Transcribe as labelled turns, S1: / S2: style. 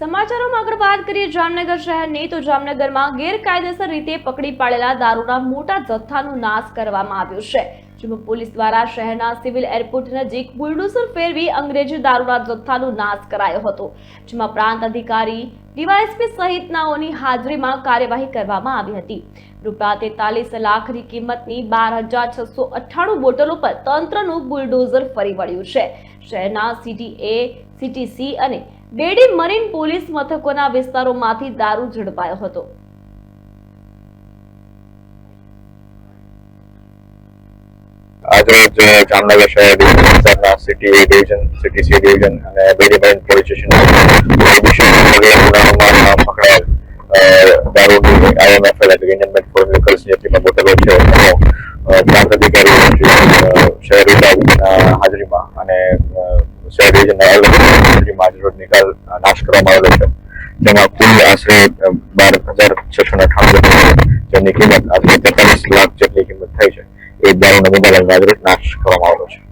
S1: સમાચારોમાં આગળ વાત કરીએ જામનગર શહેરની, તો જામનગરમાં ગેરકાયદેસર રીતે પકડી પાડેલા દારૂના મોટા જથ્થાનો નાશ કરવામાં આવ્યો છે. જેમાં પોલીસ દ્વારા શહેરના સિવિલ એરપોર્ટ નજીક બુલડોઝર ફેરવી અંગ્રેજી દારૂના જથ્થાનો નાશ કરાયો હતો, જેમાં પ્રાંત અધિકારી ડીવાયએસપી સહિતનાઓની હાજરીમાં કાર્યવાહી કરવામાં આવી હતી. રૂપિયા તેતાલીસ લાખની કિંમતની બાર હજાર છસો અઠ્ઠાણું બોટલો પર તંત્રનું બુલડોઝર ફરી વળ્યું છે. શહેરના સીટીએ એ સિટી અને ડેડી મરીન પોલીસ મથકોના વિસ્તારોમાંથી દારૂ ઝડપાયો હતો.
S2: આજરોજ જામનગર શહેર વિસ્તારના city A division city C division અને બેડીબેન પોલીસ સ્ટેશન ગુનાઓમાં પકડાયેલ અ, દારૂની આઈએમએફએલ એટલે ઇન્ડિયન મેડ ફોર લિકર્સ જેટલીમાં બોટલો છે એનો અ, પ્રાંત અધિકારી શ્રી, અ, શહેર વિભાગના હાજરીમાં અને અ, શહેર ડિવિઝનના અલગ હાજરીમાં આજરોજ નિકાલ અ, નાશ કરવામાં આવેલો છે જેમાં કુલ આશરે અ, બાર હજાર છસો ને અઠાણું જેની કિંમત આશરે તેતાલીસ લાખ એ દારૂનો નાશ કરવામાં આવેલો છે